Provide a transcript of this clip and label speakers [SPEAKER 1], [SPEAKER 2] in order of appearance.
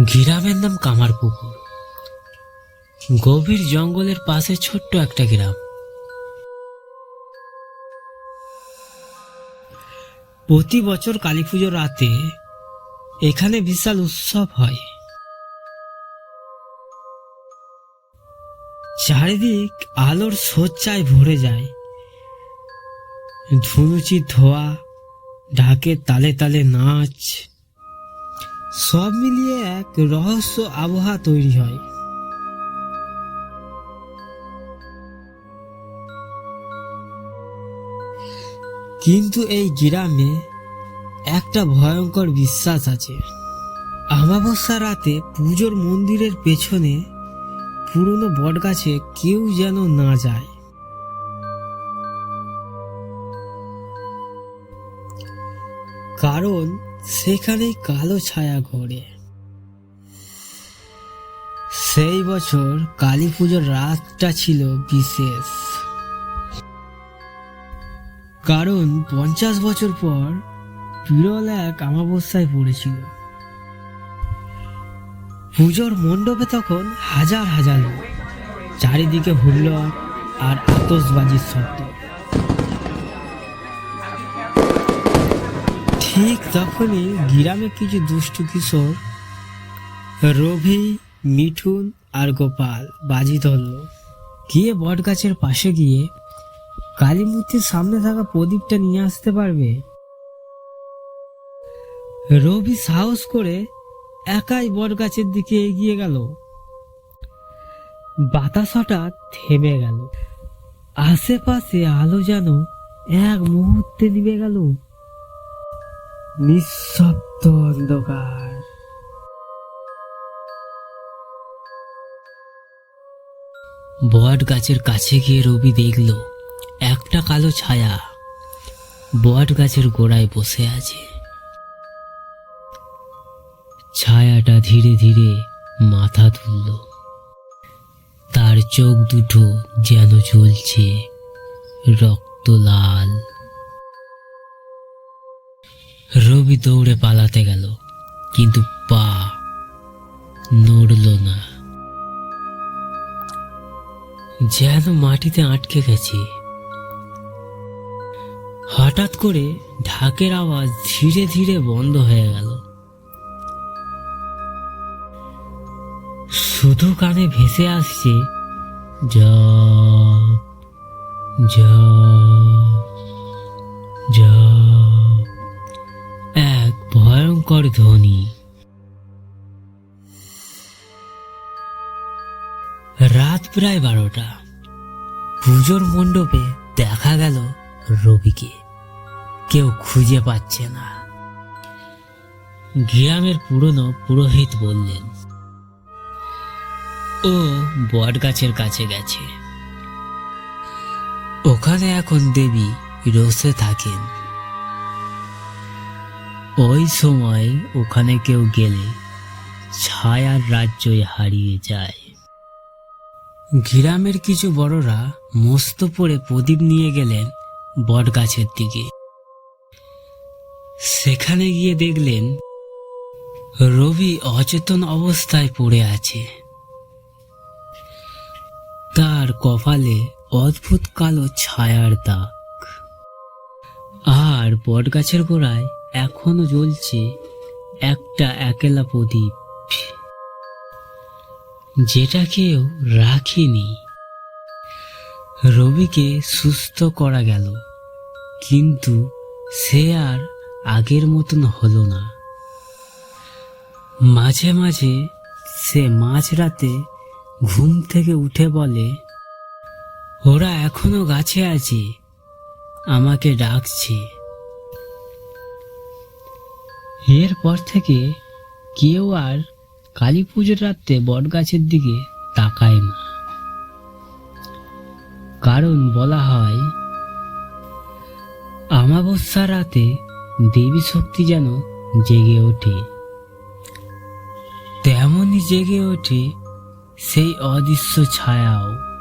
[SPEAKER 1] গ্রামের নাম কামারপুকুর গভীর জঙ্গলের পাশে ছোট্ট একটা গ্রাম। প্রতি বছর কালী পুজোর রাতে এখানে বিশাল উৎসব হয়। চারিদিক আলোর সজ্জায় ভরে যায়। ধুনুচির ধোয়া, ঢাকের তালে তালে নাচ। সব মিলিয়ে এক রহস্য আবহাওয়া তৈরি হয়। কিন্তু এই গ্রামে একটা ভয়ঙ্কর বিশ্বাস আছে। আমাবস্যা রাতে পুজোর মন্দিরের পেছনে পুরনো বটগাছে কেউ যেন না যায়। কারণ সেখানেই কালো ছায়া ঘোরে। সেই বছর কালী পুজোর রাতটা ছিল বিশেষ। কারণ পঞ্চাশ বছর পর বিরল এক অমাবস্যায় পড়েছিল। পুজোর মণ্ডপে তখন হাজার হাজার লোক, চারিদিকে হুল্লোড় আর আতসবাজির শব্দ। ঠিক তখনই গ্রামে কিছু দুষ্টু কিশোর, রবি, মিঠুন আর গোপাল বাজি ধরল গিয়ে বট গাছের পাশে গিয়ে কালী মূর্তির সামনে থাকা প্রদীপটা নিয়ে আসতে পারবে? রবি সাহস করে একাই বট গাছের দিকে এগিয়ে গেল। বাতাস হঠাৎ থেমে গেল। আশেপাশে আলো যেন এক মুহূর্তে নিভে গেল। নিঃশব্দ অন্ধকার। বট গাছের কাছে গিয়ে রবি দেখল, একটা কালো ছায়া বট গাছের গোড়ায় বসে আছে। ছায়াটা ধীরে ধীরে মাথা তুলল। তার চোখ দুটো যেন জ্বলছে, রক্ত লাল। রবি দৌড়ে পালাতে গেল, কিন্তু পা নড়ল না। যেন মাটিতে আটকে গেছে। হঠাৎ করে ঢাকের আওয়াজ ধীরে ধীরে বন্ধ হয়ে গেল। শুধু কানে ভেসে আসছে জপ জপ রাত প্রায় বারোটা। পুজোর মণ্ডপে দেখা গেল রবিকে। কেউ খুঁজে পাচ্ছে না। গ্রামের পুরনো পুরোহিত বললেন, ও বট গাছের কাছে গেছে। ওখানে এখন দেবী রোসে থাকেন। ওই সময় ওখানে কেউ গেলে ছায়ার রাজ্যই হারিয়ে যায়। গ্রামের কিছু বড়রা মস্ত পড়ে প্রদীপ নিয়ে গেলেন বট গাছের দিকে। সেখানে গিয়ে দেখলেন রবি অচেতন অবস্থায় পড়ে আছে। তার কপালে অদ্ভুত কালো ছায়ার দাগ। আর বটগাছের গোড়ায় এখনও জ্বলছে একটা একেলা প্রদীপ। যেটা কেউ রাখিনি। রবিকে সুস্থ করা গেল, কিন্তু সে আর আগের মতন হলো না। মাঝে মাঝে সে মাঝরাতে ঘুম থেকে উঠে বলে, ওরা এখনও গাছে আছে, আমাকে ডাকছে। এরপর থেকে কেউ আর কালী পুজোর রাত্রে বটগাছের দিকে তাকায় না কারণ বলা হয় আমাবস্যা রাতে দেবী শক্তি যেন জেগে ওঠে। তেমনই জেগে ওঠে সেই অদৃশ্য ছায়াও।